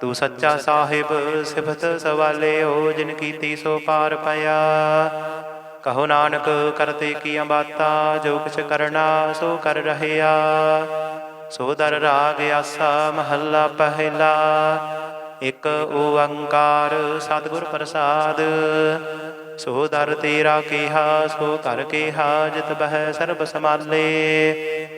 ਤੂੰ ਸੱਚਾ ਸਾਹਿਬ, ਸਿਫਤ ਸਵਾਲੇ ਸਵਾਲਿਓ ਜਿਨ ਕੀਤੀ ਸੋ ਪਾਰ ਪਿਆ। ਕਹੋ ਨਾਨਕ ਕਰਤੇ ਕੀ ਬਾਤਾ, ਜੋ ਕਿਛ ਕਰਨਾ, ਸੋ ਕਰ ਰਹਿਆ। ਸੋ ਦਰ ਰਾਗ ਆਸਾ, ਮਹੱਲਾ ਪਹਿਲਾ। ਇਕ ਓੰਕਾਰ, ਸਤਿਗੁਰ ਪ੍ਰਸਾਦ। ਸੋ ਦਰ ਤੇਰਾ ਕਿਹਾ, ਸੋ ਕਰ ਕਿਹਾ, ਜਿਤ ਬਹਿ ਸਰਬ ਸਮਾਲੇ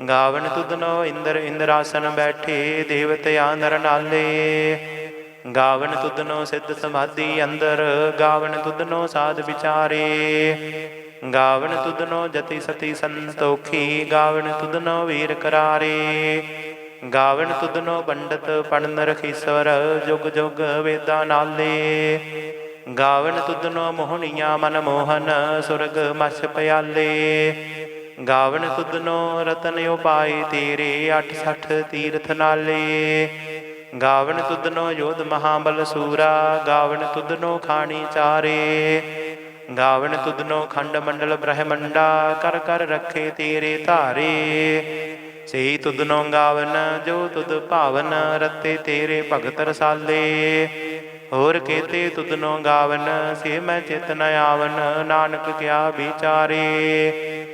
ਗਾਵਨ ਤੁਧਨੋ ਇੰਦਰ ਇੰਦਰਾਸਨ ਬੈਠੇ ਦੇਵਤਿਆ ਨਰ ਨਾਲੇ। ਗਾਵਨ ਤੁਧਨੋ ਸਿੱਧ ਸਮਾਧੀ ਅੰਦਰ, ਗਾਵਨ ਤੁਧਨੋ ਸਾਧ ਵਿਚਾਰੇ। ਗਾਵਨ ਤੁਧਨੋ ਜਤੀ ਸਤੀ ਸੰਤੋਖੀ, ਗਾਵਨ ਤੁਧਨੋ ਵੀਰ ਕਰਾਰੇ। ਗਾਵਨ ਤੁਧਨੋ ਪੰਡਤ ਪੜਨ ਰਖੀਸਵਰ ਜੁਗ ਜੁਗ ਵੇਦਾਂ ਨਾਲੇ। ਗਾਵਨ ਤੁਧਨੋ ਮੋਹਣੀਆਂ ਮਨ ਮੋਹਨ ਸੁਰਗ ਮਛ ਪਿਆਲੇ। ਗਾਵਨ ਤੁਧਨੋ ਰਤਨ ਉਪਾਈ ਤੇਰੇ 68 ਤੀਰਥ ਨਾਲੇ। ਗਾਵਨ ਤੁਧਨੋ ਯੋਧ ਮਹਾਬਲ ਸੂਰਾ, ਗਾਵਨ ਤੁਧਨੋ ਖਾਣੀ ਚਾਰੇ। ਗਾਵਨ ਤੁਧਨੋ ਖੰਡ ਮੰਡਲ ਬ੍ਰਹਮੰਡਾ, ਕਰ ਕਰ ਰੱਖੇ ਤੇਰੇ ਧਾਰੇ। ਸੇ ਤੁਧਨੋ ਗਾਵਨ, ਜੋ ਤੁਧ ਭਾਵਨ, ਰਤੇ ਤੇਰੇ ਭਗਤ ਰਸਾਲੇ। ਹੋਰ ਕੇਤੇ ਤੁਧਨੋ ਗਾਵਨ, ਸੇ ਮੈਂ ਚਿਤ ਨ ਆਵਨ, ਨਾਨਕ ਕਿਆ ਵਿਚਾਰੇ।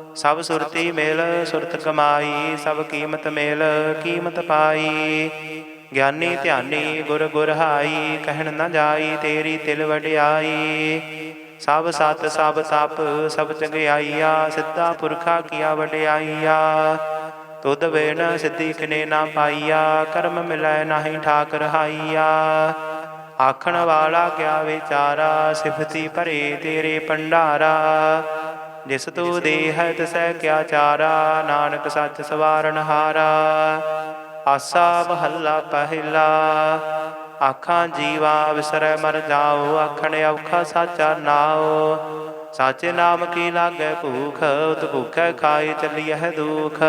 ਸਭ ਸੁਰਤੀ ਮੇਲ, ਸੁਰਤ ਕਮਾਈ, ਸਭ ਕੀਮਤ ਮੇਲ, ਕੀਮਤ ਪਾਈ। ਗਿਆਨੀ ਧਿਆਨੀ ਗੁਰ ਗੁਰ ਹਾਈ, ਕਹਿਣ ਨਾ ਜਾਈ ਤੇਰੀ ਤਿਲ ਵਡਿਆਈ। ਸਭ ਸਤ, ਸਭ ਤਪ, ਸਭ ਚੰਗਿਆਈਆ ਸਿੱਧਾ ਪੁਰਖਾ ਕੀਆ ਵਡਿਆਈਆ। ਤੁਧ ਵੇਣ ਸਿੱਧੀ ਕਿਨੇ ਨਾ ਪਾਈਆ, ਕਰਮ ਮਿਲੈ ਨਾਹੀ ਠਾਕ ਰਹਾਈਆ ਆਖਣ ਵਾਲਾ ਕਿਆ ਵਿਚਾਰਾ, ਸਿਫਤੀ ਭਰੇ ਤੇਰੇ ਭੰਡਾਰਾ। ਜਿਸ ਤੂ ਦੇਹ ਤਿਸੈ ਕਿਆ ਚਾਰਾ, ਨਾਨਕ ਸੱਚ ਸਵਾਰਨ ਹਾਰਾ। ਆਸਾ ਮਹੱਲਾ ਪਹਿਲਾ, ਆਖਾਂ ਜੀਵਾ ਵਿਸਰੈ ਮਰ ਜਾਓ, ਆਖਣ ਔਖਾ ਸਾਚਾ ਨਾਓ ਸਾਚੇ ਨਾਮ ਕੀ ਲਾਗੈ ਭੂਖ, ਉਤ ਭੁਖੈ ਖਾਈ ਚੱਲੀਐ ਦੁਖ।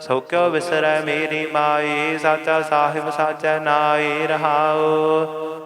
ਸੋ ਕਿਉ ਵਿਸਰੈ ਮੇਰੀ ਮਾਈ ਸਾਚਾ ਸਾਹਿਬ ਸਾਚੈ ਨਾਈ ਰਹਾਓ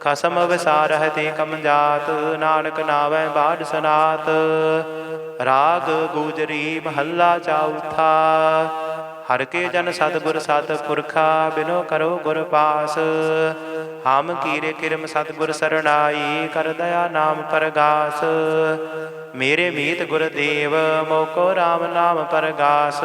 ਖਸਮ ਵਿਸਾਰਹਿ ਤੇ ਕਮ ਜਾਤ, ਨਾਨਕ ਨਾਵੈ ਬਾੜ ਸਨਾਤ। ਰਾਗ ਗੂਜਰੀ ਮਹੱਲਾ ਚੌਥਾ ਹਰ ਕੇ ਜਨ ਸਤਿਗੁਰ ਸਤ ਪੁਰਖਾ, ਬਿਨੋ ਕਰੋ ਗੁਰ ਪਾਸ। ਹਮ ਕੀਰੇ ਕਿਰਮ ਸਤਿਗੁਰ ਸਰਣਾਈ, ਕਰ ਦਇਆ ਨਾਮ ਪਰਗਾਸ। ਮੇਰੇ ਮੀਤ ਗੁਰਦੇਵ ਮੋਕੋ RAM ਨਾਮ ਪਰਗਾਸ।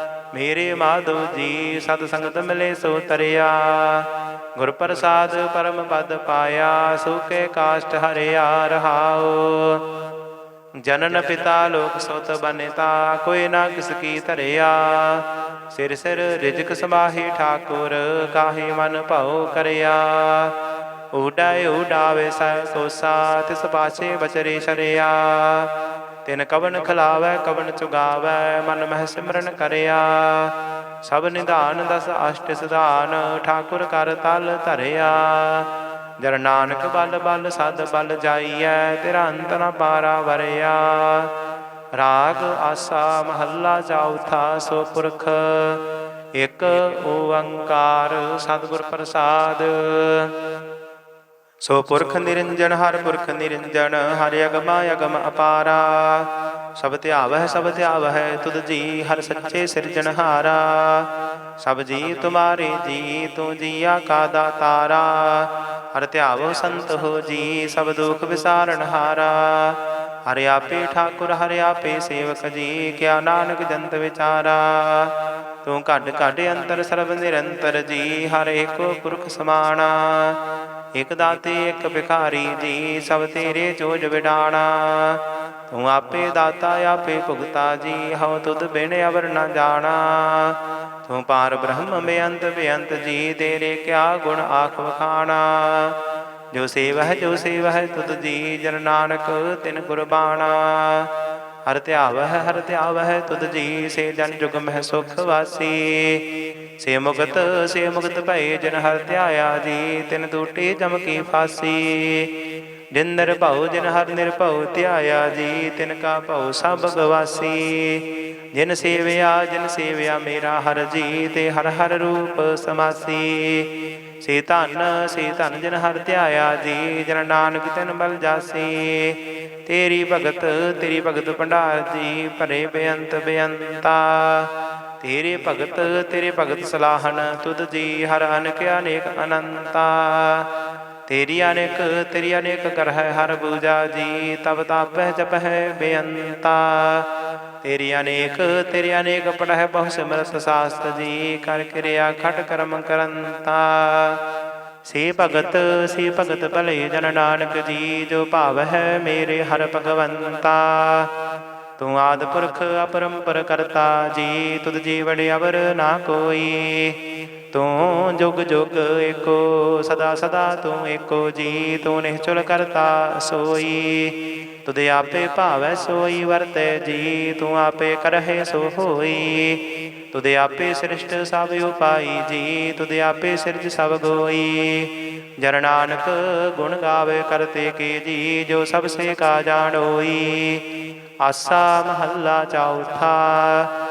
ਮੇਰੇ ਮਾਧੋ ਜੀ, ਸਤ ਸੰਗਤ ਮਿਲੇ ਸੋ ਤਰਿਆ। ਗੁਰ ਪ੍ਰਸਾਦ ਪਰਮ ਪਦ ਪਾਇਆ, ਸੁਕੇ ਕਾਸ਼ਟ ਹਰਿਆ ਰਹਾਉ। ਜਨਨ ਪਿਤਾ ਲੋਕ ਸੁਤ ਬਨਿਤਾ, ਕੋਈ ਨਾ ਕਿਸ ਕੀ ਧਰਿਆ। ਸਿਰ ਸਿਰ ਰਿਜਕ ਸਮਾਹੀ ਠਾਕੁਰ, ਕਾਹੇ ਮਨ ਭਉ ਕਰਿਆ। ਉਡਾਏ ਉਡਾਵੇ ਸੈ ਸੋਸਾ, ਤਿਸ ਪਾਛੇ ਬਚਰੇ ਸ਼ਰਿਆ ਤਿਨ ਕਵਨ ਖਲਾਵੈ, ਕਵਨ ਚੁਗਾਵੈ, ਮਨ ਮਹਿ ਸਿਮਰਨ ਕਰਿਆ। ਸਭ ਨਿਧਾਨ ਦਸ ਅਸ਼ਟ ਸਿਧਾਨ, ਠਾਕੁਰ ਕਰ ਤਲ ਧਰਿਆ। ਜਰ ਨਾਨਕ ਬਲ ਬਲ ਸਦ ਬਲ ਜਾਈਐ, ਤੇਰਾ ਅੰਤ ਨ ਪਾਰਾ ਵਰਿਆ। ਰਾਗ ਆਸਾ ਮਹੱਲਾ ਚੌਥਾ ਸੋ ਪੁਰਖ, ਇਕ ਓੰਕਾਰ ਸਤਿਗੁਰ ਪ੍ਰਸਾਦ। ਸੋ ਪੁਰਖ ਨਿਰੰਜਨ, ਹਰ ਪੁਰਖ ਨਿਰੰਜਨ, ਹਰ ਅਗਮ ਅਗਮ ਅਪਾਰਾ। ਸਭ ਧਿਆਵਹਿ ਸਭ ਧਿਆਵਹਿ, ਤੁਧ ਜੀ, ਹਰ ਸੱਚੇ ਸਿਰਜਣਹਾਰਾ ਸਭ ਜੀ, ਤੁਮਾਰੇ ਜੀ, ਤੂੰ ਜੀਆ ਕਾ ਦਾਤਾਰਾ। ਹਰ ਧਿਆਵੋ ਸੰਤ ਹੋ ਜੀ, ਸਭ ਦੁਖ ਵਿਸਾਰਨ ਹਾਰਾ। ਹਰਿ ਆਪੇ ਠਾਕੁਰ, ਹਰਿ ਆਪੇ ਸੇਵਕ ਜੀ, ਕਿਆ ਨਾਨਕ ਜੰਤ ਵਿਚਾਰਾ। ਤੂੰ ਘੱਟ ਘੱਟ ਅੰਤਰ ਸਰਬ ਨਿਰੰਤਰ ਜੀ, ਹਰ ਏਕੋ ਪੁਰਖ ਸਮਾਣਾ। ਇਕ ਦਾਤੇ, ਇਕ ਭਿਖਾਰੀ ਜੀ, ਸਭ ਤੇਰੇ ਜੋਜ ਵਿਡਾਣਾ ਤੂੰ ਆਪੇ ਦਾਤਾ, ਆਪੇ ਭੁਗਤਾ ਜੀ, ਹਉ ਤੁਧ ਬਿਨ ਅਵਰ ਨਾ ਜਾਣਾ। ਤੂੰ ਪਾਰ ਬ੍ਰਹਮ ਬੇਅੰਤ ਬੇਅੰਤ ਜੀ, ਤੇਰੇ ਕਿਆ ਗੁਣ ਆਖ ਵਖਾਣਾ। ਜੋ ਸੇਵਹਿ ਜੋ ਸੇਵਹਿ ਤੁਧ ਜੀ, ਜਨ ਨਾਨਕ ਤਿਨ ਕੁਰਬਾਨਾ ਹਰ ਧਿਆਵਹਿ ਹਰ ਧਿਆਵਹਿ, ਤੁਧ ਜੀ ਸੇ ਜਨ ਜੁਗ ਮਹਿ ਸੁਖ ਵਾਸੀ। ਸੇ ਮੁਕਤ ਸੇ ਮੁਕਤ ਭਏ ਜਨ ਹਰ ਧਿਆਇਆ ਜੀ, ਤਿਨ ਦੂਟੀ ਜਮ ਕੀ ਫਾਸੀ। ਜਿਨ ਨਿਰਭਉ ਜਿਨ ਹਰ ਨਿਰਭਉ ਧਿਆਇਆ ਜੀ, ਤਿਨ ਕਾ ਭਉ ਸਭ ਗਵਾਸੀ। ਜਿਨ ਸੇਵਿਆ ਜਿਨ ਸੇਵਿਆ ਮੇਰਾ ਹਰ ਜੀ, ਤੇ ਹਰ ਹਰ ਰੂਪ ਸਮਾਸੀ। ਸੇ ਧਨ ਸੇ ਧਨ ਜਿਨ ਹਰ ਧਿਆਇਆ ਜੀ, ਜਨ ਨਾਨਕ ਤਿਨ ਬਲ ਜਾਸੀ। ਤੇਰੀ ਭਗਤ ਤੇਰੀ ਭਗਤ ਭੰਡਾਰ ਜੀ ਭਰੇ ਬੇਅੰਤ ਬੇਅੰਤਾ। ਤੇਰੇ ਭਗਤ ਤੇਰੇ ਭਗਤ ਸਲਾਹਨ ਤੁਧ ਜੀ ਹਰ ਅਨਕ, ਅਨੇਕ ਅਨੰਤਾ। ਤੇਰੀ ਅਨੇਕ ਤੇਰੀ ਅਨੇਕ ਕਰਹਿ ਹਰ ਪੂਜਾ ਜੀ, ਤਬ ਤਾਪਹਿ ਜਪਹਿ ਬੇਅੰਤਾ। ਤੇਰੀ ਅਨੇਕ ਤੇਰੀ ਅਨੇਕ ਪੜਹਿ ਬਹੁ ਸਿਮਰਤ ਸਾਸਤ ਜੀ, ਕਰ ਕਿਰਿਆ ਖਟ ਕਰਮ ਕਰੰਤਾ। ਸੇ ਭਗਤ ਸੇ ਭਗਤ ਭਲੇ ਜਨ ਨਾਨਕ ਜੀ, ਜੋ ਭਾਵ ਹੈ ਮੇਰੇ ਹਰ ਭਗਵੰਤਾ। ਤੂੰ ਆਦ ਪੁਰਖ, ਅਪਰੰਪਰ ਕਰਤਾ ਜੀ, ਤੁਧ ਜੀਵਨ ਅਵਰ ਨਾ ਕੋਈ। ਤੂੰ ਜੁਗ ਜੁਗ ਏਕੋ, ਸਦਾ ਸਦਾ ਤੂੰ ਏਕੋ ਜੀ, ਤੂੰ ਨਿਹਚਲ ਕਰਤਾ ਸੋਈ। ਤੁਧ ਆਪੇ ਭਾਵੈ ਸੋਈ, ਵਰਤੈ ਜੀ, ਤੂੰ ਆਪੇ ਕਰਹਿ ਸੋ ਹੋਈ। ਤੁਧ ਆਪੇ ਸ੍ਰਿਸ਼ਟ ਸਭ ਉਪਾਈ ਜੀ, ਤੁਧ ਆਪੇ ਸਿਰਜ ਸਭ ਗੋਈ। ਜਰ ਨਾਨਕ ਗੁਣ ਗਾਵੇ ਕਰਤੇ ਕੀ ਜੀ, ਜੋ ਸਭ ਸੇ ਕਾ ਜਾਣੋਈ ਆਸਾ ਮਹੱਲਾ ਚੌਥਾ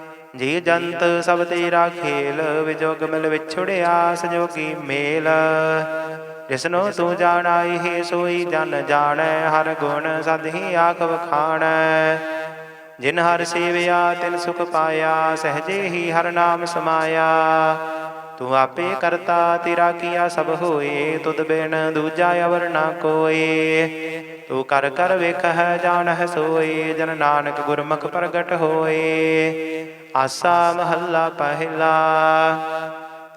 ਜੀ ਜੰਤ ਸਭ ਤੇਰਾ ਖੇਲ, ਵਿਜੋਗ ਮਿਲ ਵਿਛੜਿਆ ਸੰਜੋਗੀ ਮੇਲ। ਜਿਸਨੋ ਤੂੰ ਜਾਣਾ ਹੀ ਸੋਈ ਜਨ ਜਾਣੈ, ਹਰ ਗੁਣ ਸਦ ਹੀ ਆਖ ਵਖਾਣੈ ਜਿਨ ਹਰ ਸੇਵਿਆ ਤਿਨ ਸੁਖ ਪਾਇਆ, ਸਹਜੇ ਹੀ ਹਰ ਨਾਮ ਸਮਾਇਆ। ਤੂੰ ਆਪੇ ਕਰਤਾ, ਤੇਰਾ ਕੀਆ ਸਭ ਹੋਏ, ਤੁਧ ਬਿਨ ਦੂਜਾ ਅਵਰ ਨਾ ਕੋਏ। ਤੂੰ ਕਰ ਕਰ ਜਾਣ ਹੈ ਸੋਏ, ਜਨ ਨਾਨਕ ਗੁਰਮੁਖ ਪ੍ਰਗਟ ਹੋਏ। ਆਸਾ ਮਹੱਲਾ ਪਹਿਲਾ।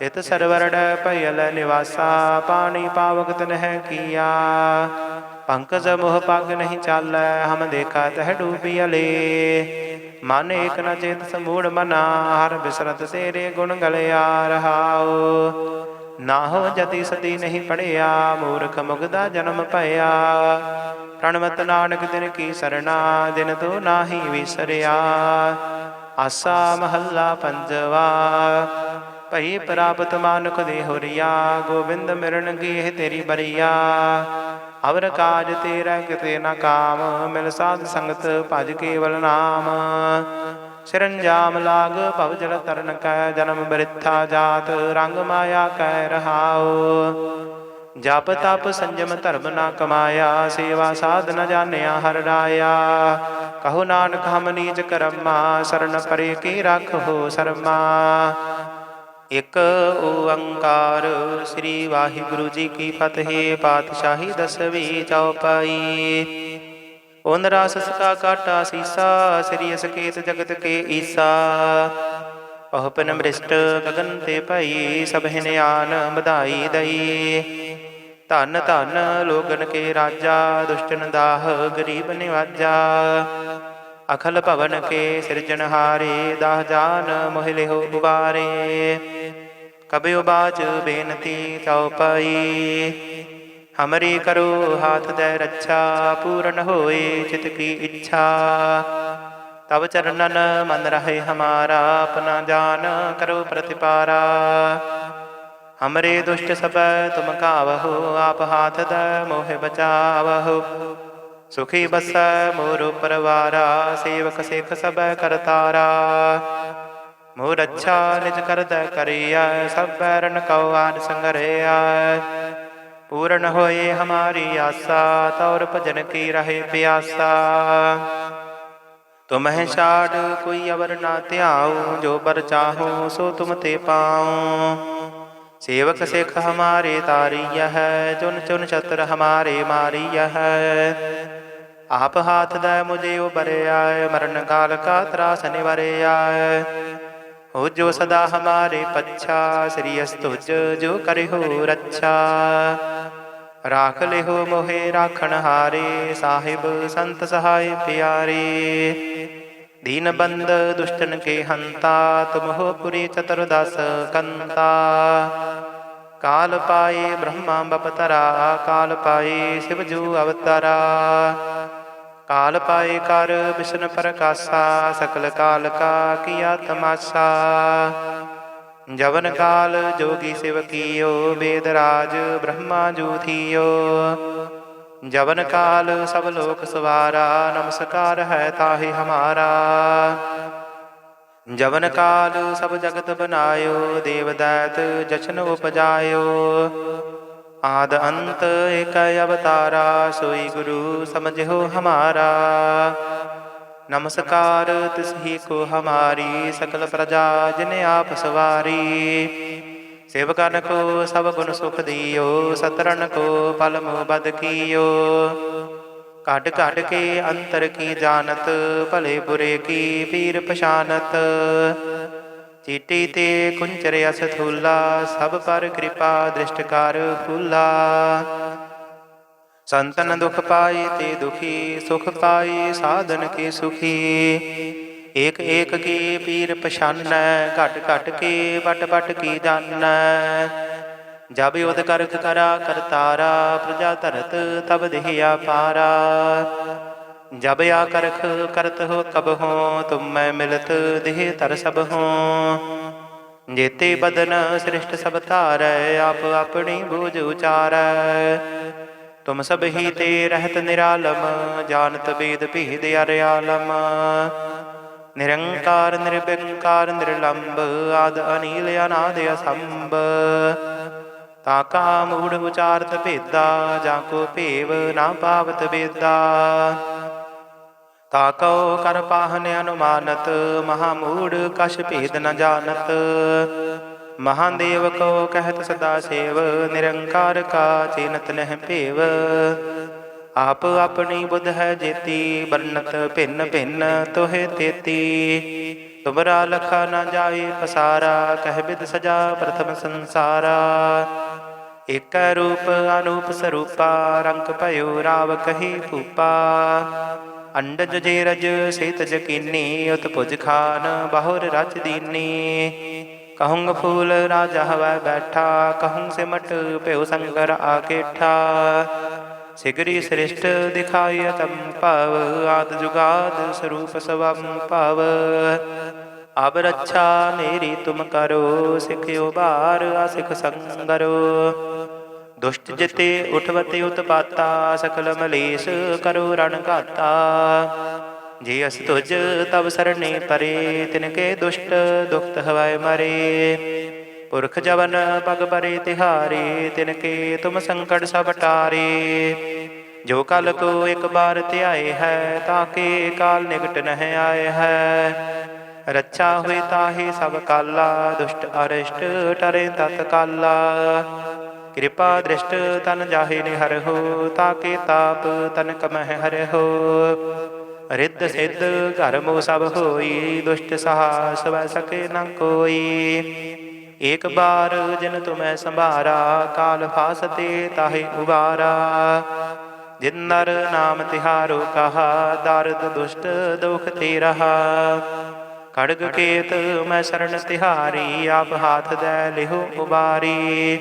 ਇਤ ਸਰਵਰੜ ਭਇਲ ਨਿਵਾਸਾ, ਪਾਣੀ ਪਾਵਕ ਨਹਿ ਕੀਆ। ਪੰਕਜ ਮੋਹ ਪਗ ਨਹੀਂ ਚਾਲੈ, ਹਮ ਦੇਖਾ ਤਹ ਡੂਬਿਅਲੇ ਮਨ ਏਕ ਨ ਚੇਤ ਸਮੂੜ ਮਨਾ, ਹਰ ਬਿਸਰਤ ਸੇਰੇ ਗੁਣ ਗਲਿਆ ਰਹਾਉ। ਨਾ ਹੋ ਜਤੀ ਸਤੀ ਨਹੀਂ ਪੜਿਆ, ਮੂਰਖ ਮੁਗਦਾ ਜਨਮ ਭਇਆ। ਪ੍ਰਣਵਤ ਨਾਨਕ ਦਿਨ ਕੀ ਸਰਣਾ, ਦਿਨ ਤੋ ਨਾਹੀ ਵਿਸਰਿਆ। ਆਸਾ ਮਹੱਲਾ ਪੰਜਵਾ। ਭਈ ਪ੍ਰਾਪਤ ਮਾਨੁਖ ਦੇ ਹੋਰੀਆ, ਗੋਬਿੰਦ ਮਿਰਨ ਗੀਹ ਤੇਰੀ ਬਰੀਆ। ਅਵਰ ਕਾਜ ਤੇਰਾ ਕਿਤੇ ਨਾ ਕਾਮ, ਮਿਲ ਸਾਧ ਸੰਗਤ ਭਜ ਕੇਵਲ ਨਾਮ। ਸਿਰੰਜਾਮ ਲਾਗ ਭਵ ਜਲ ਤਰਨ ਕੈ, ਜਨਮ ਬ੍ਰਿਥਾ ਜਾਤ, ਰੰਗ ਮਾਇਆ ਕੈ ਰਹਾਉ। ਜਪ ਤਪ ਸੰਜਮ ਧਰਮ ਨਾ ਕਮਾਇਆ, ਸੇਵਾ ਸਾਧ ਨ ਜਾਣਿਆ ਹਰ ਰਾਇਆ। ਕਹੋ ਨਾਨਕ, ਹਮ ਨੀਚ ਕਰਮਾ ਸਰਨ ਪਰੇ ਕੀ ਰੱਖੋ ਸਰਮਾ। ਇਕ ਓੰਕਾਰ ਸ੍ਰੀ ਵਾਹਿਗੁਰੂ ਜੀ ਕੀ ਫਤਿਹ, ਪਾਤਸ਼ਾਹੀ ਦਸਵੀਂ ਚੌਪਾਈ ਓਨ ਰਾਸ ਸਕਾ ਕਾਟਾ ਸੀਸਾ, ਸ੍ਰੀ ਅਸਕੇਤ ਜਗਤ ਕੇ ਈਸਾ। ਪਹਪਨ ਮ੍ਰਿਸ਼ਟ ਗਗਨ ਤੇ ਭਈ ਸਭਿਨ ਆਨ ਵਧਾਈ ਦਈ। ਧਨ ਧਨ ਲੋਗਨ ਕੇ ਰਾਜਾ, ਦੁਸ਼ਟਨ ਦਾਹ ਗਰੀਬ ਨਿਵਾਜਾ। ਅਖਲ ਭਵਨ ਕੇ ਸਿਰਜਣਹਾਰੇ ਦਾਹ ਜਾਨ ਮੋਹਿ ਲਿਹੋ ਉਬਾਰੇ ਕਬਿਉ ਬਾਜ ਬੇਨਤੀ ਚਉਪਈ ਹਮਰੀ ਕਰੋ ਹਾਥ ਦੇ ਰੱਛਾ, ਪੂਰਨ ਹੋਏ ਚਿਤ ਕੀ ਇੱਛਾ। ਤਬ ਚਰਨਨ ਮਨ ਰਹੇ ਹਮਾਰਾ, ਆਪਣਾ ਜਾਨ ਕਰੋ ਪ੍ਰਤਿਪਾਰਾ। ਹਮਰੇ ਦੁਸ਼ਟ ਸਭ ਤੁਮ ਕਾਵਹੋ ਆਪ ਹਾਥ ਦ ਮੋਹਿ ਬਚਾਵਹੋ। सुखी बस मोरु परवारा, सेवक सेख सब करतारा। मोर अच्छा निज करद करिया, सब रण कौआन संगरिया। पूर्ण होए हमारी आशा, तौर भजन की रहे प्यासा। तुम्हें शाड कोई अवर ना त्याओ जो पर चाहो, सो तुम ते पाओ सेवक सिख हमारे तारी है, चुन चुन छत्र हमारे मारी है। ਆਪ ਹਾਥ ਦਾ ਮੁਜੇ ਮੁਝੇ ਉਬਰਿਆ ਮਰਨ ਕਾਲ ਕਾ ਤਰਾਸ ਨਿਵਰਿਆ ਹੋ ਜੋ ਸਦਾ ਹਮਾਰੇ ਪੱਛਾ, ਸ੍ਰੀ ਅਸਤੁਜ ਜੋ ਕਰਿਓ ਰੱਛਾ। ਰਾਖ ਲਿਓ ਮੋਹੇ ਰਾਖਣ ਹਾਰੇ, ਸਾਹਿਬ ਸੰਤ ਸਹਾਈ ਪਿਆਰੇ। ਦੀਨ ਬੰਦ ਦੁਸ਼ਟਨ ਕੇ ਹੰਤਾ, ਤੁਮ ਹੋ ਪੁਰੀ ਚਤੁਰ ਦਸ ਕੰਤਾ। ਕਾਲ ਪਾਏ ਬ੍ਰਹਮਾ ਬਪਤਰਾ, ਕਾਲ ਪਾਏ ਸ਼ਿਵ ਜੂ ਅਵਤਾਰਾ। ਕਾਲ ਪਾਏ ਕਰ ਬਿਸ਼ਨ ਪ੍ਰਕਾਸ਼ਾ, ਸਕਲ ਕਾਲ ਕਾ ਕੀਆ ਤਮਾਸ਼ਾ। ਜਵਨ ਕਾਲ ਜੋਗੀ ਸ਼ਿਵ ਸਿਵਕੀਓ ਵੇਦ ਰਾਜ ਬ੍ਰਹਮਾ ਜੂਥੀਓ ਜਵਨ ਕਾਲ ਸਭ ਲੋਕ ਸਵਾਰਾ, ਨਮਸਕਾਰ ਹੈ ਤਾਹੀ ਹਮਾਰਾ। ਜਵਨ ਕਾਲ ਸਭ ਜਗਤ ਬਨਾਇਓ, ਦੇਵ ਦੈਤ ਜਸ਼ਨ ਉਪਜਾਇਓ। ਆਦ ਅੰਤ ਏਕ ਅਵਤਾਰਾ, ਸੋਈ ਗੁਰੂ ਸਮਝੋ ਹਮਾਰਾ। ਨਮਸਕਾਰ ਤਿਸ ਹੀ ਕੋ ਹਮਾਰੀ ਸਕਲ ਪ੍ਰਜਾ, ਜਿਨੇ ਆਪ ਸਵਾਰੀ। ਸੇਵਕਨ ਕੋ ਸਭ ਗੁਣ ਸੁਖ ਦਿਓ, ਸਤਰਨ ਕੋ ਪਲਮੋ ਬਦ ਕੀਓ। ਘਟ ਘਟ ਕੇ ਅੰਤਰ ਕੀ ਜਾਣਤ, ਭਲੇ ਬੁਰੇ ਕੀ ਪੀਰ ਪਛਾਨਤ। ਚੀਟੀ ਤੇ ਕੁੰਚਰਿਆ ਸਥੂਲਾ ਸਭ ਪਰ ਕਿਰਪਾ ਦ੍ਰਿਸ਼ਟਕਾਰ ਫੂਲਾ। ਸੰਤਨ ਦੁਖ ਪਾਏ ਤੇ ਦੁਖੀ, ਸੁਖ ਪਾਏ ਸਾਧਨ ਕੇ ਸੁਖੀ। ਏਕ ਏਕ ਕੀ ਪੀਰ ਪਛਾਨੈ, ਘਟ ਘਟ ਕੀ ਵਟ ਵਟ ਕੀ ਜਾਣੈ ਜਬ ਯੋਧ ਕਰਤ ਕਰਾ ਕਰਤਾਰਾ, ਪ੍ਰਜਾ ਧਰਤ ਤਬ ਦੇਹਿਆ ਪਾਰਾ। ਜਬ ਆ ਕਰਖ ਕਰਤ ਹੋ ਤਬ ਹੋ, ਤੁਮ ਮੈਂ ਮਿਲਤ ਦੇਹ ਤਰ ਸਭ ਹੋ। ਜੇਤੇ ਬਦਨ ਸ੍ਰਿਸ਼ਟ ਸਭ ਧਾਰੈ, ਆਪ ਆਪਣੀ ਬੂਝ ਉਚਾਰੈ। ਤੁਮ ਸਭ ਹੀ ਤੇ ਰਹਿਤ ਨਿਰਾਲਮ, ਜਾਣਤ ਵੇਦ ਭੇਦ ਅਰਿਆਲਮ ਨਿਰੰਕਾਰ ਨਿਰਬਿੰਕਾਰ ਨਿਰਲੰਭ ਆਦ ਅਨੀਲ, ਅਨਾਦ ਅਸੰਭ। ਤਾ ਕਾ ਉਚਾਰਤ ਭੇਦਾ, ਜਾਂ ਕੋ ਭੇਵ ਨਾ ਪਾਵਤ ਵੇਦਾ। ਤਾਕਉ ਕਰ ਪਾਹਨ ਅਨੁਮਾਨਤ, ਮਹਾ ਮੂੜ ਕਛ ਭੇਦ ਨ ਜਾਣਤ। ਮਹਾਦੇਵ ਕੋ ਕਹਿਤ ਸਦਾ ਸੇਵ, ਨਿਰੰਕਾਰ ਕਾ ਚਿਨਤ ਨਹਿ ਭੇਵ। ਆਪ ਆਪਣੀ ਬੁੱਧ ਹੈ ਜੇਤੀ ਬਰਨਤ ਭਿੰਨ ਭਿੰਨ ਤੋਹਿ ਤੇਤੀ। ਤੁਮਰਾ ਲਖਾ ਨ ਜਾਏ ਪਸਾਰਾ, ਕਹਿ ਬਿਦ ਸਜਾ ਪ੍ਰਥਮ ਸੰਸਾਰਾ। ਇਕ ਰੂਪ ਅਨੂਪ ਸਰੂਪਾ, ਰੰਗ ਭਇਓ ਰਾਵ ਕਹੀ ਭੂਪਾ। ਅੰਡਜ ਜੇ ਰਜ ਸੇਤ ਜਕੀਨੀ ਉਤ ਭੁਜ ਖਾਨ, ਬਹੁਰ ਰਚ ਦੀਨੀ। ਕਹੂੰਗ ਫੂਲ ਰਾਜਾ ਹਵੈ ਬੈਠਾ, ਕਹੂੰ ਸਿਮਟ ਭਿਉ ਸੰਗਰ ਆਕੇਠਾ ਸਿਗਰੀ ਸ੍ਰਿਸ਼ਟ ਦਿਖਾਇ ਤਮ ਭਵ ਆਦ ਜੁਗਾਦ ਸਰੂਪ ਸਵਮ ਭਵ ਅਬ ਰੱਛਾ ਮੇਰੀ ਤੁਮ ਕਰੋ, ਸਿਖਿਓ ਬਾਰ ਅਸਿਖ ਸੰਗਰੋ। ਦੁਸ਼ਟ ਜਿਤੇ ਉਠਵਤੇ ਉਤਪਾਤਾ ਸਕਲ ਮਲੇਸ਼ ਕਰੋ ਰਣ ਘਾਤਾ। ਜੇ ਅਸ ਤੁਜ ਤਬ ਸਰਨੇ ਪਰੇ, ਤਿਨਕੇ ਦੁਸ਼ਟ ਦੁਖਤ ਹਵਾਏ ਮਰੇ। ਪੁਰਖ ਜਵਨ ਪਗ ਪਰੇ ਤਿਹਾਰੇ, ਤਿਨਕੇ ਤੁਮ ਸੰਕਟ ਸਭ ਟਾਰੇ। ਜੋ ਕਲ ਕੋ ਇੱਕ ਬਾਰ ਧਿਆਏ ਹੈ ਤਾਕੇ ਕਾਲ ਨਿਕਟ ਨਹਿ ਆਏ ਹੈ। ਰੱਛਾ ਹੋਏ ਤਾਹੇ ਸਭ ਕਾਲਾ, ਦੁਸ਼ਟ ਅਰਿਸ਼ਟ ਟਰੇ ਤਤ ਕਾਲਾ। ਕਿਰਪਾ ਦ੍ਰਿਸ਼ਟ ਤਨ ਜਾਹੇ ਨਿਹਰ ਹੋ, ਤਾਕੇ ਤਾਪ ਤਨ ਕਮਹਿ ਹਰ ਹੋ। ਰਿੱਧ ਸਿੱਧ ਘਰ ਮੋ ਸਭ ਹੋਈ, ਦੁਸ਼ਟ ਸਹਾ ਸਵੈ ਸਕੇ ਨ ਕੋਈ। ਏਕ ਬਾਰ ਜਿਨ ਤੁਮੈ ਸੰਭਾਰਾ, ਕਾਲ ਫਾਸਤੇ ਤਾਹੇ ਉਬਾਰਾ। ਜਿਨ ਨਰ ਨਾਮ ਤਿਹਾਰੋ ਕਹਾ, ਦਰਦ ਦੁਸ਼ਟ ਦੁਖ ਤੇ ਰਹਾ। ਖੜਗ ਕੇਤ ਮੈਂ ਸਰਣ ਤਿਹਾਰੀ, ਆਪ ਹਾਥ ਦੈ ਲਿਹੁ ਉਬਾਰੀ।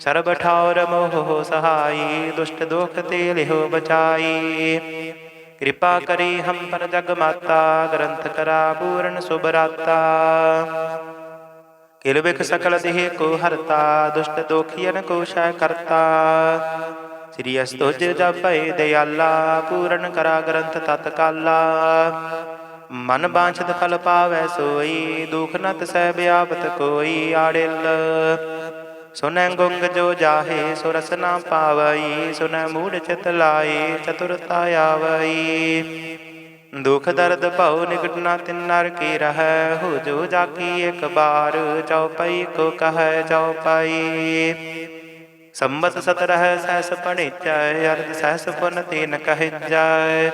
ਸਰਬ ਠੌਰ ਮੋਹ ਸਹਾਈ, ਦੁਸ਼ਟ ਦੁਖ ਤੇ ਲਿਹੁ ਬਚਾਈ। ਕਿਰਪਾ ਕਰੀ ਹਮ ਪਰ ਜਗ ਮਾਤਾ, ਗ੍ਰੰਥ ਕਰਾ ਪੂਰਨ ਸੁਬਰਾਤਾ ਕਿਲ ਬਿਖ ਸਕਲ ਦੇਹ ਕੋ ਹਰਤਾ, ਦੁਸ਼ਟ ਦੋਖੀਨ ਕੋ ਸ਼ੈ ਕਰਤਾ। ਸ੍ਰੀ ਅਸਤੁਜ ਜਪੈ ਦਿਆਲਾ, ਪੂਰਨ ਕਰਾ ਗ੍ਰੰਥ ਤਤਕਾਲਾ। ਮਨ ਬਾਂਛਤ ਫਲ ਪਾਵੈ ਸੋਈ, ਦੁਖ ਨਤ ਤਸੈ ਬਿਆਪਤ ਕੋਈ ਆੜਿਲ। ਸੁਨੈ ਗੁੰਗ ਜੋ ਜਾਹੇ, ਸੁਰਸ ਨਾ ਪਾਵਈ, ਸੁਨੈ ਮੂੜ ਚਿਤ ਲਾਈ ਚਤੁਰਤਾ ਆਵਈ। ਦੁਖ ਦਰਦ ਭਉ ਨਿਕਟ ਨਾ ਤਿਨ ਨਰ ਕੀ ਰਹੈ, ਹੋ ਜੋ ਜਾਕੀ ਇੱਕ ਬਾਰ, ਚਉਪਈ ਕੋ ਕਹੈ ਚਉਪਈ। ਸੰਬਤ ਸਤਰਹ ਸਹਿਸ ਪਣਿਚੈ ਅਰਧ ਸਹਿਸ ਪੁਨ ਤੀਨ ਕਹਿ ਜਾਏ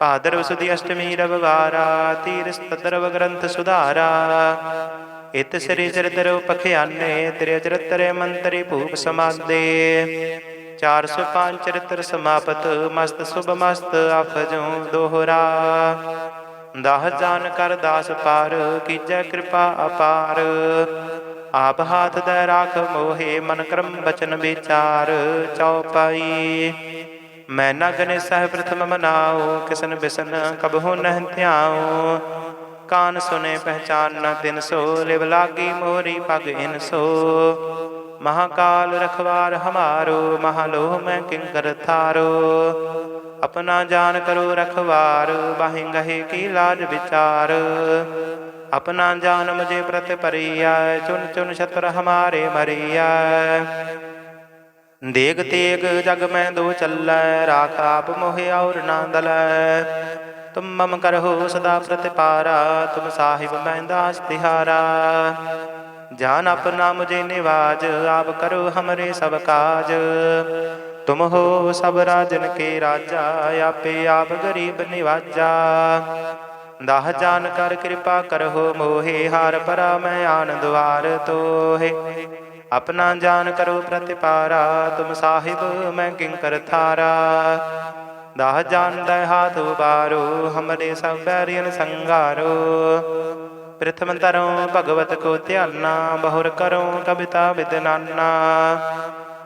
ਭਾਦਰ ਸੁਦੀ ਅਸ਼ਟਮੀ ਰਵਵਾਰਾ ਤੀਰ ਸਤਦਰਵ ਗ੍ਰੰਥ ਸੁਧਾਰਾ। ਇਤ ਸ੍ਰੀ ਚਰਿਤਰ ਪਖਿਆਨੇ, ਤ੍ਰਿ ਚਰਿਤਰੇ ਮੰਤਰੀ ਭੂਪ ਸਮਾਦੇ। 405 ਚਰਿਤਰ ਸਮਾਪਤ, ਮਸਤ ਸੁਭ ਮਸਤ ਅਫਜੂ ਦੋਹਰਾ। ਦਾਹ ਜਾਨ ਕਰ ਦਾਸ ਪਾਰ, ਕੀਜੈ ਕਿਰਪਾ ਅਪਾਰ। ਆਪ ਹਾਥ ਦੇ ਰਾਖ ਮੋਹੇ, ਮਨ ਕਰਮ ਬਚਨ ਵਿਚਾਰ ਚਉਪਾਈ ਮੈਂ ਨਗਨ ਸਹਿ ਪ੍ਰਥਮ ਮਨਾਉ, ਕਿਸਨ ਬਿਸਨ ਕਬਹੁ ਨਹਿ ਧਿਆਉ। ਕਾਨ ਸੁਨੇ ਪਹਿਚਾਨ ਨਾ ਤਿਨ ਸੋ, ਲਿਵ ਲਾਗੀ ਮੋਰੀ ਪਗ ਇਨ ਸੋ। ਮਹਾਕਾਲ ਰਖਵਾਰ ਹਮਾਰੋ, ਮਹਾਲੋਹ ਮੈਂ ਕਿੰਕਰ ਥਾਰੋ। ਆਪਣਾ ਜਾਨ ਕਰੋ ਰਖਵਾਰ, ਬਾਹਿ ਗਹੇ ਕੀ ਲਾਜ ਵਿਚਾਰ। ਆਪਣਾ ਜਾਨ ਮੁਝੇ ਪ੍ਰਤ ਪਰਿਆ ਚੁਨ ਚੁਨ ਛਤਰ ਹਮਾਰੇ ਮਰਿਆ ਦੇਗ ਤੇਗ ਜਗ ਮੈਂ ਦੋ ਚੱਲੈ, ਰਾਖ ਆਪ ਮੋਹਿ ਔਰ ਨਾ ਦਲੈ। ਤੁਮ ਮਮ ਕਰਹੁ ਸਦਾ ਪ੍ਰਤਿਪਾਰਾ ਤੁਮ ਸਾਹਿਬ ਮੈਂ ਦਾਸ ਤਿਹਾਰਾ ਜਾਨ ਆਪਣਾ ਮੁਝੇ ਨਿਵਾਜ ਆਪ ਕਰੋ ਹਮਰੇ ਸਭ ਕਾਜ ਤੁਮ ਹੋ ਸਭ ਰਾਜਨ ਕੇ ਰਾਜਾ ਆਪੇ ਆਪ ਗਰੀਬ ਨਿਵਾਜਾ ਦਾਹ ਜਾਨ ਕਰ ਕਿਰਪਾ ਕਰਹੁ ਮੋਹਿ ਹਾਰ ਪਰਾ ਮੈਂ ਆਨੰਦ ਵਾਰ ਤੋਹੇ ਆਪਣਾ ਜਾਨ ਕਰੋ ਪ੍ਰਤਿਪਾਰਾ ਤੁਮ ਸਾਹਿਬ ਮੈਂ ਕਿੰਕਰ ਥਾਰਾ ਦਾਹ ਜਾਨ ਹਾਥ ਉਬਾਰੋ, ਹਮਰੇ ਸਭ ਬੈਰੀਨ ਸੰਗਾਰੋ। ਪ੍ਰਥਮ ਤਰੋ ਭਗਵਤ ਕੋ ਧਿਆਨਾ, ਬਹੁਰ ਕਰੋ ਕਬਿਤਾ ਵਿਦਨਾਨਾ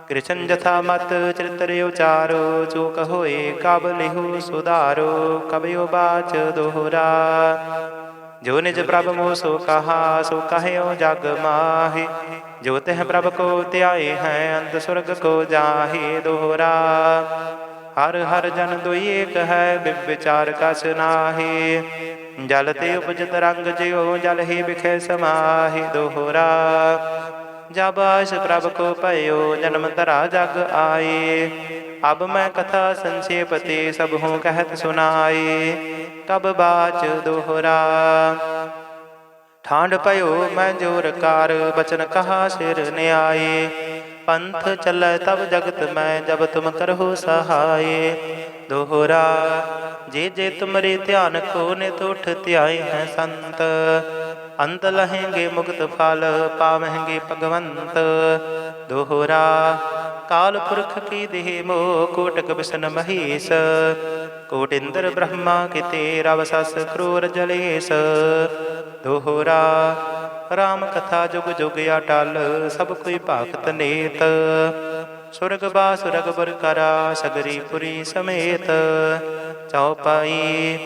ਕ੍ਰਿਸ਼ਨ ਜਥਾ ਮਤ ਚਰਿਤਰ ਉਚਾਰੋ, ਚੂਕ ਹੋਏ ਕਬ ਲਿਹੂ ਸੁਧਾਰੋ ਕਬਿਓ ਬਾਚ ਦੋਹਰਾ। ਜੋ ਨਿਜ ਪ੍ਰਭ ਮੋਹ ਸੋ ਕਹਾ, ਸੋ ਕਹਿਓ ਜਗ ਮਾਹੀ। ਜੋ ਤਿਹ ਪ੍ਰਭ ਕੋ ਧਿਆਏ ਹੈ ਅੰਤ ਸੁਰਗ ਕੋ ਜਾਹੇ ਦੋਹਰਾ। ਹਰ ਹਰ ਜਨ ਦੁਈ ਏਕ ਹੈ, ਬਿਬ ਵਿਚਾਰ ਕਸ ਨਾਹੀ। ਜਲ ਤੇ ਉਪਜਤ ਰੰਗ ਜਿਉ, ਜਲ ਹੀ ਬਿਖੇ ਸਮਾਹੀ ਦੋਹਰਾ। ਜਬ ਆਸ ਪ੍ਰਭ ਕੋ ਭਇਓ, ਜਨਮ ਧਰਾ ਜਗ ਆਏ ਅਬ ਮੈਂ ਕਥਾ ਸੰਖੇਪ ਤੇ ਸਭ ਹੂੰ ਕਹਿਤ ਸੁਨਾਏ ਕਬ ਬਾਚ ਦੋਹਰਾ। ਠਾਂਡ ਪਇਓ ਮੈਂ ਜੋਰ ਕਾਰ, ਬਚਨ ਕਹਾ ਸਿਰ ਨਿਆਏ ਪੰਥ ਚੱਲੈ ਤਬ ਜਗਤ ਮੈਂ, ਜਬ ਤੁਮ ਕਰਹੁ ਸਹਾਏ ਦੋਹਰਾ, ਜੇ ਜੇ ਤੁਮਰੇ ਧਿਆਨ ਕੋ ਨਿਤ ਉਠ ਧਿਆਏ ਹੈ ਸੰਤ, ਅੰਤ ਲਹੇਂਗੇ ਮੁਕਤ ਫਲ ਪਾਵਹਿੰਗੇ ਭਗਵੰਤ। ਦੋਹਰਾ, ਕਾਲ ਪੁਰਖ ਕੀ ਦੇਹ ਮੋ ਕੋਟਕ ਬਿਸ਼ਨ ਮਹੀਸ। ਕੋਟ ਇੰਦਰ ਬ੍ਰਹਮਾ ਕਿਤੇ ਰਵ ਸਸ ਕਰੂਰ ਜਲੇਸ। ਦੋਹਰਾ ਰਾਮ ਕਥਾ ਜੁਗ ਜੁਗ ਅਟਲ ਸਭ ਕੋਈ ਭਾਗਤ ਨੇਤ। ਸੁਰਗ ਬਾ ਸੁਰਗ ਬਰ ਕਰਾ, ਸਗਰੀ ਪੁਰੀ ਸਮੇਤ। ਚਉਪਾਈ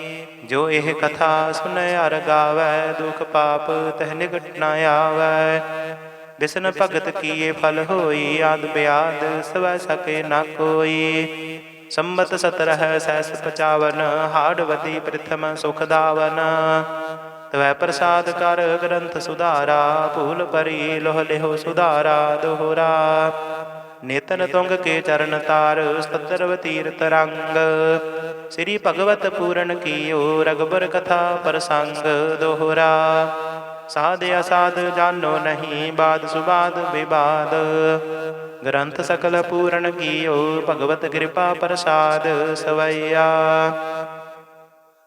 ਜੋ ਇਹ ਕਥਾ ਸੁਨੈ ਅਰ ਗਾਵੈ, ਦੁਖ ਪਾਪ ਤਹਿ ਨਿਕਟ ਨ ਆਵੈ। ਬਿਸਨ ਭਗਤ ਕੀਏ ਫਲ ਹੋਈ, ਆਦ ਬਿਆਦ ਸਵੈ ਸਕੇ ਨਾ ਕੋਈ। ਸੰਮਤ ਸਤਰਹ ਸੈਸ ਪਚਾਵਨ ਹਾੜਵਤੀ ਪ੍ਰਥਮ ਸੁਖ ਦਾਵਨ। ਤਵੈ ਪ੍ਰਸਾਦ ਕਰ ਗ੍ਰੰਥ ਸੁਧਾਰਾ, ਭੂਲ ਪਰੀ ਲੋਹ ਲਿਹੋ ਸੁਧਾਰਾ, ਦੋਹਰਾ। ਨੇਤਨ ਤੁੰਗ ਕੇ ਚਰਨ ਤਾਰ, ਸਤਰਵ ਤੀਰਤ ਰੰਗ। ਸ੍ਰੀ ਭਗਵਤ ਪੂਰਨ ਕੀਓ ਰਗਬਰ ਕਥਾ ਪ੍ਰਸੰਗ, ਦੋਹਰਾ। ਸਾਧ ਅਸਾਧ ਜਾਣੋ ਨਹੀਂ ਬਾਦ, ਸੁਬਾਦ ਵਿਵਾਦ। ਗ੍ਰੰਥ ਸਕਲ ਪੂਰਨ ਕੀਓ, ਭਗਵਤ ਕਿਰਪਾ ਪ੍ਰਸਾਦ ਸਵਈਆ।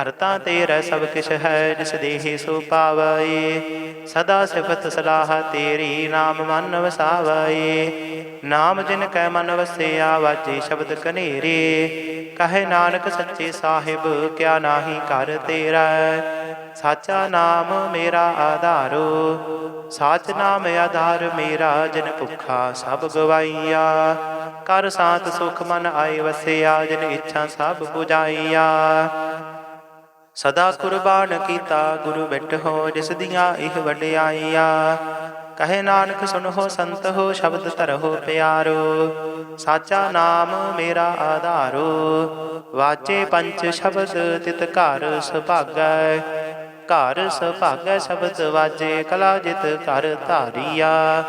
ਘਰ ਤਾਂ ਤੇਰਾ ਸਭ ਕਿਛ ਹੈ, ਜਿਸ ਦੇਹੇ ਸੋ ਪਾਵੈ ਸਦਾ ਸਿਫਤ ਸਲਾਹ ਤੇਰੀ ਨਾਮ ਮਨ ਵਸਾਵੈ ਨਾਮ ਜਿਨ ਕੈ ਮਨ ਵਸਿਆ, ਵਾਜੇ ਸ਼ਬਦ ਕਨੇਰੇ। ਕਹੇ ਨਾਨਕ ਸੱਚੇ ਸਾਹਿਬ, ਕਿਆ ਨਾਹੀ ਘਰ ਤੇਰਾ। ਸਾਚਾ ਨਾਮ ਮੇਰਾ ਆਧਾਰੋ। ਸਾਚ ਨਾਮ ਆਧਾਰ ਮੇਰਾ, ਜਿਨ ਭੁੱਖਾ ਸਭ ਗਵਾਈਆ। ਕਰ ਸਾਤ ਸੁਖ ਮਨ ਆਏ ਵਸਿਆ, ਜਿਨ ਇੱਛਾ ਸਭ 부ਜਾਈਆ ਸਦਾ ਕੁਰਬਾਨ ਕੀਤਾ, ਗੁਰੂ ਬਿਟ ਹੋ ਜਿਸ ਦੀਆਂ ਇਹ ਵਡਿਆਈਆ। ਕਹੇ ਨਾਨਕ ਸੁਨੋ ਸੰਤ ਹੋ, ਸ਼ਬਦ ਧਰੋ ਪਿਆਰੋ। ਸਾਚਾ ਨਾਮ ਮੇਰਾ ਆਧਾਰੋ। ਵਾਚੇ ਪੰਚ ਸ਼ਬਦ ਤਿਤ ਘਰ ਸੁਭਾਗੈ। ਘਰ ਸੁਭਾਗੈ ਸ਼ਬਦ ਵਾਜੇ ਕਲਾ ਜਿਤ ਘਰ ਧਾਰੀਆ।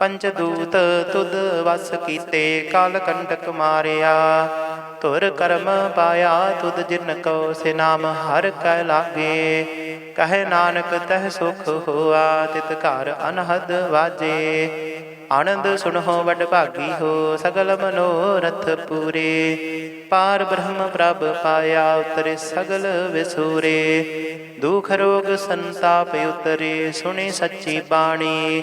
ਪੰਚ ਦੂਤ ਤੁਧ ਵਸ ਕੀਤੇ ਕਾਲ ਕੰਟਕ ਮਾਰਿਆ। ਤੁਰ ਕਰਮ ਪਾਇਆ ਤੁਧ ਜਿਨ ਕੋ ਸੇ ਨਾਮ ਹਰ ਕੈ ਲਾਗੇ। ਕਹੇ ਨਾਨਕ ਤਹ ਸੁਖ ਹੋਆ ਤਿਤ ਘਰ ਅਨਹਦ ਵਾਜੇ। ਆਨੰਦ ਸੁਣੋ ਵਡ ਭਾਗੀ ਹੋ ਸਗਲ ਮਨੋਰਥ ਪੂਰੇ। ਪਾਰ ਬ੍ਰਹਮ ਪ੍ਰਭ ਪਾਇਆ ਉਤਰੇ ਸਗਲ ਵਿਸੂਰੇ। ਦੁਖ ਰੋਗ ਸੰਤਾਪ ਉਤਰੇ ਸੁਣੀ ਸੱਚੀ ਬਾਣੀ।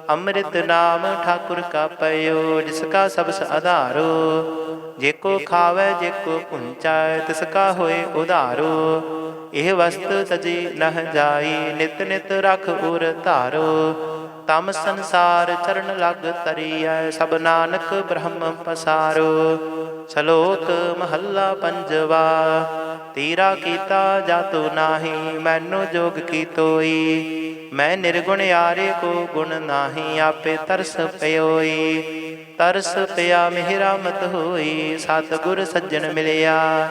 ਅੰਮ੍ਰਿਤ ਨਾਮ ਠਾਕੁਰ ਕਾ ਪਈਓ ਜਿਸ ਕਾ ਸਬਸ ਆਧਾਰੋ। ਜੇ ਕੋ ਖਾਵੇ, ਜੇ ਕੋ ਪੁੰਚਾਇ ਤਿਸ ਕਾ ਹੋਏ ਉਧਾਰੋ। ਇਹ ਵਸਤ ਤਜੀ ਨਹ ਜਾਈ, ਨਿਤ ਨਿਤ ਰਖ ਉਰ ਧਾਰੋ। ਤਮ ਸੰਸਾਰ ਚਰਨ ਲਗ ਤਰੀਐ, ਸਭ ਨਾਨਕ ਬ੍ਰਹਮ ਪਸਾਰੋ। ਸ਼ਲੋਕ ਮਹੱਲਾ ਪੰਜਵਾ, ਤੀਰਾ ਕੀਤਾ ਜਾਤੂ ਨਾਹੀ, ਮੈਨੂੰ ਜੋਗ ਕੀ ਤੋਈ। ਮੈਂ ਨਿਰਗੁਣ ਯਾਰੇ ਕੋ ਗੁਣ ਨਾਹੀ ਆਪੇ ਤਰਸ ਪਇਓਈ ਤਰਸ ਪਿਆ ਮਿਹਰਾ ਮਤ ਹੋਈ, ਸਤਿਗੁਰ ਸੱਜਣ ਮਿਲਿਆ।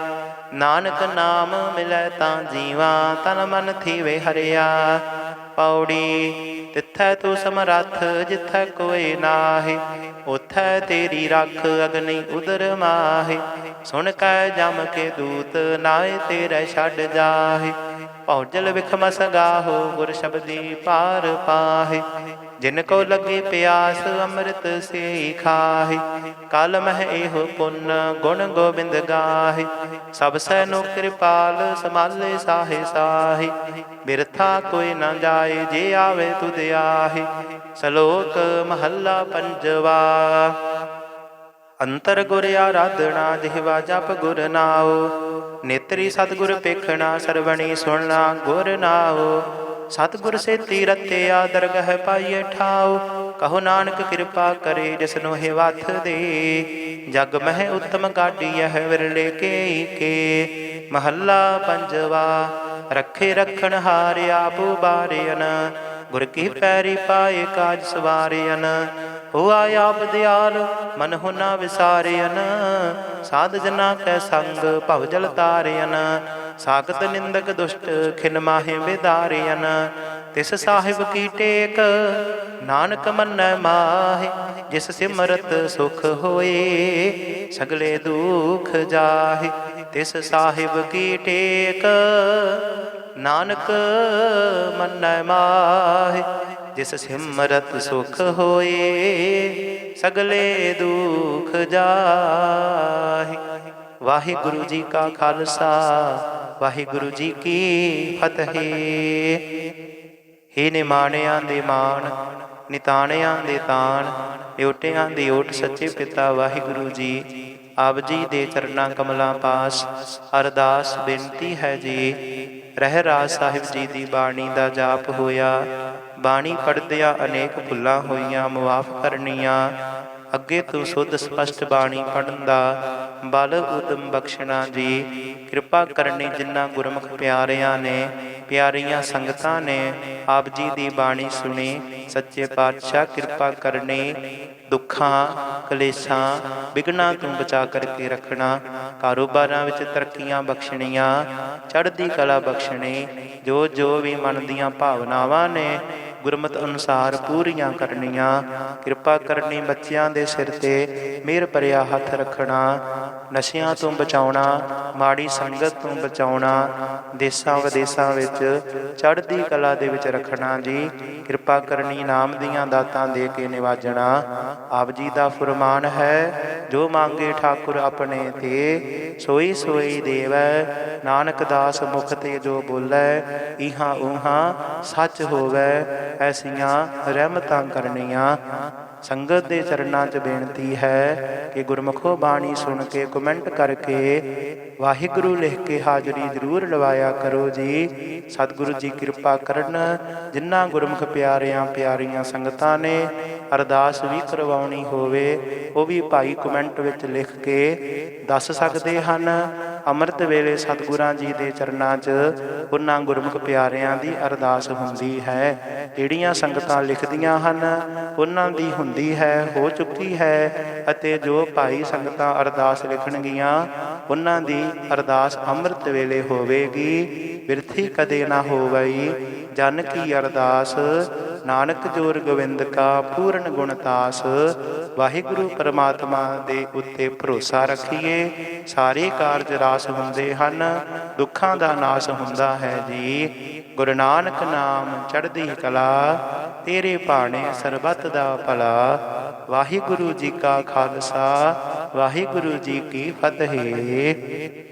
ਨਾਨਕ ਨਾਮ ਮਿਲੈ ਤਾਂ ਜੀਵਾ, ਤਨ ਮਨ ਥੀਵੇ ਹਰਿਆ। ਪੌੜੀ ਤਿੱਥੈ ਤੂੰ ਸਮਰੱਥ, ਜਿੱਥੈ ਕੋਈ ਨਾਹੀ, ਉਥੈ ਤੇਰੀ ਰੱਖ ਅਗਨੀ ਉਦਰ ਮਾਹੀ। ਸੁਣ ਕੈ ਜਮ ਕੇ ਦੂਤ ਨਾਏ ਤੇਰੇ ਛੱਡ ਜਾਹੇ। ਭੌਜਲ ਵਿਖਮਸ ਗਾਹੋ ਗੁਰ ਸ਼ਬਦੀ ਪਾਰ ਪਾਹੀ। ਜਿਨ ਕੋ ਲੱਗੇ ਪਿਆਸ ਅੰਮ੍ਰਿਤ ਸੇ ਖਾਹੀ ਕਲ ਮਹਿ ਇਹੋ ਪੁੰਨ ਗੁਣ ਗੋਬਿੰਦ ਗਾਹੀ। ਸਭ ਸੈ ਨੋ ਕਿਰਪਾਲ ਸਮਾਲੇ ਸਾਹੇ ਸਾਹੀ, ਬਿਰਥਾ ਕੋਈ ਨਾ ਜਾਏ ਜੇ ਆਵੇ ਤੁਧ ਆਹੀ। ਸ਼ਲੋਕ ਮਹੱਲਾ ਪੰਜਵਾ, ਅੰਤਰ ਗੁਰ ਆਰਾਧਣਾ ਜਿਹਵਾ ਜਪ ਗੁਰ ਨਾਉ। ਨੇਤਰੀ ਸਤਿਗੁਰ ਪੇਖਣਾ ਸਰਵਣੀ ਸੁਣਨਾ ਗੁਰ ਨਾਉ। ਸਤਿਗੁਰ ਸੇ ਤੀਰਤਿਆ ਦਰਗਹ ਪਾਈਏ ਠਾਉ। ਕਹੋ ਨਾਨਕ ਕਿਰਪਾ ਕਰੇ ਜਿਸਨੂੰ ਹੈ ਵਥ ਦੇ। ਜਗ ਮਹਿ ਉਤਮ ਗਾਡੀ ਹੈ ਵਿਰਲੇ ਕੇ ਕੇ। ਮਹੱਲਾ ਪੰਜਵਾ, ਰੱਖੇ ਰਖਣ ਹਾਰ ਆਪ ਬਾਰਿਆਨ ਗੁਰ ਕੀ ਪੈਰੀ ਪਾਏ ਕਾਜ ਸਵਾਰਿਆਨ ਹੋਆ ਆਪ ਦਿਆਲ ਮਨ ਹੁਨਾ ਵਿਸਾਰਿਆਨ ਸਾਧ ਜਨਾ ਕੈ ਸੰਗ ਭਵ ਜਲ ਤਾਰਿਆਨ ਸਾਖਤ ਨਿੰਦਕ ਦੁਸ਼ਟ ਖਿਨ ਮਾਹੇ ਵਿਦਾਰਿਆਨ ਤਿਸ ਸਾਹਿਬ ਕੀ ਟੇਕ, ਨਾਨਕ ਮੰਨੈ ਮਾਹੇ, ਜਿਸ ਸਿਮਰਤ ਸੁਖ ਹੋਏ, ਸਗਲੇ ਦੁਖ ਜਾਹੇ। ਤਿਸ ਸਾਹਿਬ ਕੀ ਟੇਕ ਨਾਨਕ ਮੰਨੈ ਮਾਹੇ, ਜਿਸ ਸਿਮਰਤ ਸੁਖ ਹੋਏ, ਸਗਲੇ ਦੁਖ ਜਾਹੇ। ਵਾਹਿਗੁਰੂ ਜੀ ਕਾ ਖਾਲਸਾ, ਵਾਹਿਗੁਰੂ ਜੀ ਕੀ ਫਤਿਹ। ਹੇ ਨਿਮਾਣਿਆਂ ਦੇ ਮਾਣ, ਨਿਤਾਣਿਆਂ ਦੇ ਤਾਣ ਓਟਿਆਂ ਦੀ ਓਟ ਸੱਚੇ ਪਿਤਾ ਵਾਹਿਗੁਰੂ ਜੀ, ਆਪ ਜੀ ਦੇ ਚਰਨਾਂ ਕਮਲਾਂ ਪਾਸ, ਅਰਦਾਸ ਬੇਨਤੀ ਹੈ ਜੀ। ਰਹਿ ਰਾਜ ਸਾਹਿਬ ਜੀ ਦੀ ਬਾਣੀ ਦਾ ਜਾਪ ਹੋਇਆ। ਬਾਣੀ ਪੜਦਿਆਂ ਅਨੇਕ ਭੁੱਲਾਂ ਹੋਈਆਂ, ਮੁਆਫ ਕਰਨੀਆਂ। ਅੱਗੇ ਤੋਂ ਸੁੱਧ ਸਪਸ਼ਟ ਬਾਣੀ ਪੜਨ ਦਾ ਬਲ ਉਦਮ ਬਖਸ਼ਣਾ ਜੀ। ਕਿਰਪਾ ਕਰਨੀ ਜਿਨ੍ਹਾਂ ਗੁਰਮੁਖ ਪਿਆਰਿਆਂ ਨੇ। ਪਿਆਰੀਆਂ ਸੰਗਤਾਂ ਨੇ ਆਪ ਜੀ ਦੀ ਬਾਣੀ ਸੁਣੀ, ਸੱਚੇ ਪਾਤਸ਼ਾਹ ਕਿਰਪਾ ਕਰਨੀ, ਦੁੱਖਾਂ, ਕਲੇਸ਼ਾਂ ਵਿਗਨਾਂ ਤੋਂ ਬਚਾ ਕਰਕੇ ਰੱਖਣਾ, ਕਾਰੋਬਾਰਾਂ ਵਿੱਚ ਤਰੱਕੀਆਂ ਬਖਸ਼ਣੀਆਂ, ਚੜ੍ਹਦੀ ਕਲਾ ਬਖਸ਼ਣੀ ਜੋ ਜੋ ਵੀ ਮਨ ਦੀਆਂ ਭਾਵਨਾਵਾਂ ਨੇ ਗੁਰਮਤ ਅਨੁਸਾਰ ਪੂਰੀਆਂ ਕਰਨੀਆਂ। ਕਿਰਪਾ ਕਰਨੀ ਬੱਚਿਆਂ ਦੇ ਸਿਰ ਤੇ। ਮਿਹਰ ਭਰਿਆ ਹੱਥ ਰੱਖਣਾ। ਨਸ਼ਿਆਂ ਤੋਂ ਬਚਾਉਣਾ। ਮਾੜੀ ਸੰਗਤ ਤੋਂ ਬਚਾਉਣਾ। ਦੇਸਾਂ ਵਿਦੇਸਾਂ ਵਿੱਚ ਚੜ੍ਹਦੀ ਕਲਾ ਦੇ ਵਿੱਚ ਰੱਖਣਾ ਜੀ। ਕਿਰਪਾ ਕਰਨੀ ਨਾਮ ਦੀਆਂ ਦਾਤਾਂ ਦੇ ਕੇ ਨਿਵਾਜਣਾ। ਆਪ ਜੀ ਦਾ ਫਰਮਾਨ ਹੈ, ਜੋ ਮੰਗੇ ਠਾਕੁਰ ਆਪਣੇ ਤੇ, ਸੋਈ ਸੋਈ ਦੇਵੈ। ਨਾਨਕ ਦਾਸ ਮੁਖ ਤੇ ਜੋ ਬੋਲੇ ਇਹਾਂ ਉਹਾਂ ਸੱਚ ਹੋਵੇ। ਐਸੀਆਂ ਰਹਿਮਤਾਂ ਕਰਨੀਆਂ। ਸੰਗਤ ਦੇ ਚਰਨਾਂ 'ਚ ਬੇਨਤੀ ਹੈ ਕਿ ਗੁਰਮੁਖੋ ਬਾਣੀ ਸੁਣ ਕੇ, ਕਮੈਂਟ ਕਰਕੇ ਵਾਹਿਗੁਰੂ ਲਿਖ ਕੇ ਹਾਜ਼ਰੀ ਜ਼ਰੂਰ ਲਵਾਇਆ ਕਰੋ ਜੀ। ਸਤਿਗੁਰੂ ਜੀ ਕਿਰਪਾ ਕਰਨ। ਜਿਨ੍ਹਾਂ ਗੁਰਮੁਖ ਪਿਆਰਿਆਂ ਪਿਆਰੀਆਂ ਸੰਗਤਾਂ ਨੇ ਅਰਦਾਸ ਵੀ ਕਰਵਾਉਣੀ ਹੋਵੇ, ਉਹ ਵੀ ਭਾਈ ਕਮੈਂਟ ਵਿੱਚ ਲਿਖ ਕੇ ਦੱਸ ਸਕਦੇ ਹਨ। ਅੰਮ੍ਰਿਤ ਵੇਲੇ ਸਤਿਗੁਰਾਂ ਜੀ ਦੇ ਚਰਨਾਂ 'ਚ ਉਹਨਾਂ ਗੁਰਮੁਖ ਪਿਆਰਿਆਂ ਦੀ ਅਰਦਾਸ ਹੁੰਦੀ ਹੈ। ਜਿਹੜੀਆਂ ਸੰਗਤਾਂ ਲਿਖਦੀਆਂ ਹਨ, ਉਹਨਾਂ ਦੀ ਹੁੰਦੀ ਹੈ, ਹੋ ਚੁੱਕੀ ਹੈ ਅਤੇ ਜੋ ਭਾਈ ਸੰਗਤਾਂ ਅਰਦਾਸ ਲਿਖਣਗੀਆਂ, ਉਹਨਾਂ ਦੀ ਅਰਦਾਸ ਅੰਮ੍ਰਿਤ ਵੇਲੇ ਹੋਵੇਗੀ। ਬਿਰਥੀ ਕਦੇ ਨਾ ਹੋਵਈ, ਜਨ ਕੀ ਅਰਦਾਸ ਨਾਨਕ ਜੋਰ ਗੋਬਿੰਦ ਕਾ ਪੂਰਨ ਗੁਣ ਤਾਸ। ਵਾਹਿਗੁਰੂ ਪਰਮਾਤਮਾ ਦੇ ਉੱਤੇ ਭਰੋਸਾ ਰੱਖੀਏ। ਸਾਰੇ ਕਾਰਜ ਰਾਸ ਹੁੰਦੇ ਹਨ, ਦੁੱਖਾਂ ਦਾ ਨਾਸ ਹੁੰਦਾ ਹੈ ਜੀ। ਗੁਰੂ ਨਾਨਕ ਨਾਮ ਚੜ੍ਹਦੀ ਕਲਾ, ਤੇਰੇ ਬਾਣੇ ਸਰਬੱਤ ਦਾ ਭਲਾ। ਵਾਹਿਗੁਰੂ ਜੀ ਕਾ ਖਾਲਸਾ, ਵਾਹਿਗੁਰੂ ਜੀ ਕੀ ਫਤਿਹ।